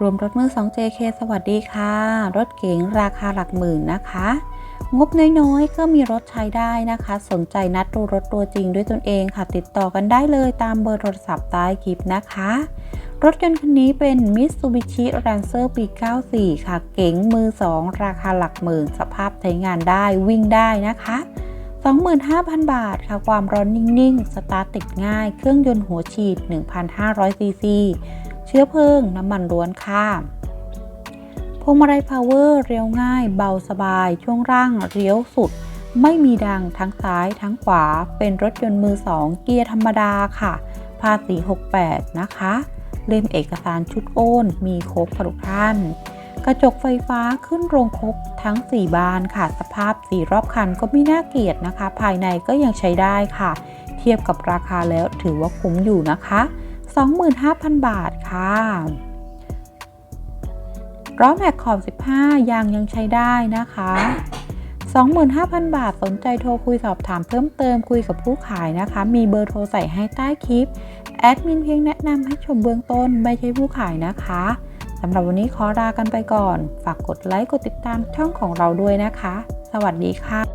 รวมรถมือ 2JK สวัสดีค่ะ รถเก๋งราคาหลักหมื่นนะคะ งบน้อยๆ ก็มีรถใช้ได้นะคะ สนใจนัดดูรถตัวจริงด้วยตนเองค่ะ ติดต่อกันได้เลยตามเบอร์โทรศัพท์ใต้คลิปนะคะ รถยนต์คันนี้เป็น Mitsubishi Lancer ปี 94 ค่ะ เก๋งมือ 2 ราคาหลักหมื่น สภาพใช้งานได้วิ่งได้นะคะ 25,000 บาทค่ะ ความร้อนนิ่งๆ สตาร์ทติดง่าย เครื่องยนต์หัวฉีด 1,500ซีซี ชื้อเพลิง น้ำมันล้วนค่ะพวงมาลัยพาวเวอร์เรียวง่าย เบาสบาย ช่วงร่างเลี้ยวสุด ไม่มีดังทั้งซ้ายทั้งขวา เป็นรถยนต์มือ 2 เกียร์ธรรมดาค่ะ ภาษี 68 นะคะ เล่มเอกสารชุดโอน มีครบค่ะทุกท่าน กระจกไฟฟ้าขึ้นโรงครบทั้ง 4 บานค่ะ สภาพสีรอบคันก็ไม่น่าเกลียดนะคะ ภายในก็ยังใช้ได้ค่ะ เทียบกับราคาแล้วถือว่าคุ้มอยู่นะคะ 25,000 บาทค่ะล้อแม็กขอบ 15 ยางยังใช้ได้นะคะ 25,000 บาทสนใจโทรคุยสอบถามเพิ่มเติมคุยกับผู้ขายนะคะ มีเบอร์โทรใส่ให้ใต้คลิป แอดมินเพียงแนะนำให้ชมเบื้องต้น ไม่ใช่ผู้ขายนะคะสำหรับวันนี้ขอลากันไปก่อน ฝากกดไลค์ กดติดตามช่องของเราด้วยนะคะ สวัสดีค่ะ